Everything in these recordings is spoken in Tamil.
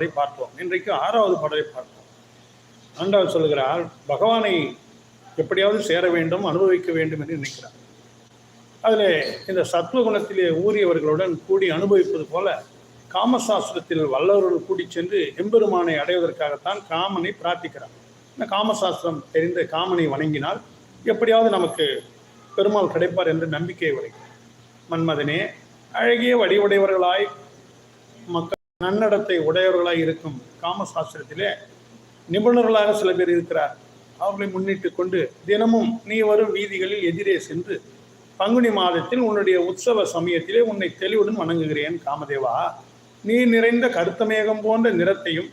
பாடலை பார்த்தோம் இன்றைக்கு ஆறாவது பாடலை பார்ப்போம். ஆண்டாள் சொல்கிறார் பகவானை எப்படியாவது சேர வேண்டும் அனுபவிக்க வேண்டும் என்று நினைக்கிறார். அதில் இந்த சத்துவகுணத்திலே ஊறியவர்களுடன் கூடி அனுபவிப்பது போல காமசாஸ்திரத்தில் வல்லவர்கள் கூடி சென்று எம்பெருமானை அடைவதற்காகத்தான் காமனை பிரார்த்திக்கிறார். இந்த காமசாஸ்திரம் தெரிந்த காமனை வணங்கினால் எப்படியாவது நமக்கு பெருமாள் கிடைப்பார் என்று நம்பிக்கை வருகிறது. மன்மதனே அழகிய வடிவுடையவர்களாய் மக்கள் நன்னடத்தை உடையவர்களாக இருக்கும் காமசாஸ்திரத்திலே நிபுணர்களாக சில பேர் இருக்கிறார். அவர்களை முன்னிட்டு கொண்டு தினமும் நீ வரும் வீதிகளில் எதிரே சென்று பங்குனி மாதத்தில் உன்னுடைய உற்சவ சமயத்திலே உன்னை தெளிவுடன் வணங்குகிறேன் காமதேவா. நீ நிறைந்த கருத்தமேகம் போன்ற நிறத்தையும்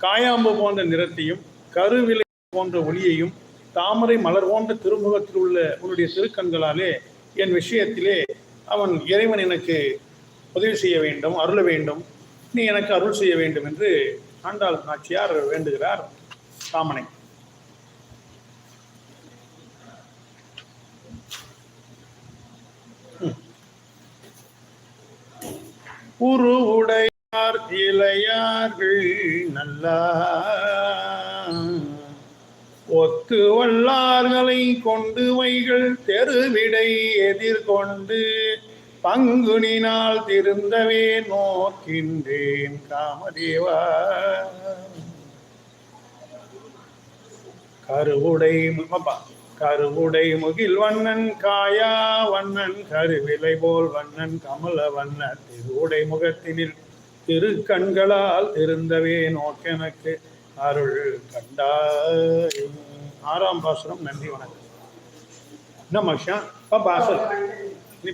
காயாம்பு போன்ற நிறத்தையும் கருவிலை போன்ற ஒளியையும் தாமரை மலர் போன்ற திருமுகத்தில் உள்ள உன்னுடைய திருக்கண்களாலே என் விஷயத்திலே அவன் இறைவன் எனக்கு உதவி செய்ய வேண்டும் அருள வேண்டும். நீ எனக்கு அருள் செய்ய வேண்டும் என்று ஆண்டாள் நாச்சியார் வேண்டுகிறார். காமனை. உரு உடையார் இளையார்கள் நல்லா ஒத்து வல்லார்களை கொண்டு வைகள் தெருவிடை எதிர்கொண்டு பங்குனினால் திருந்தவே நோக்கின்றேன் காமதேவா. கருவுடை அப்பா கருவுடை முகில் வண்ணன் காயா வண்ணன் கருவிலை போல் வண்ணன் கமல வண்ண திருவுடை முகத்தினில் திரு கண்களால் திருந்தவே நோக்கெனக்கு அருள் கண்டாய். ஆறாம் பாசுரம் நன்றி வணக்கம். என்ன மனுஷன் பாசல் நீ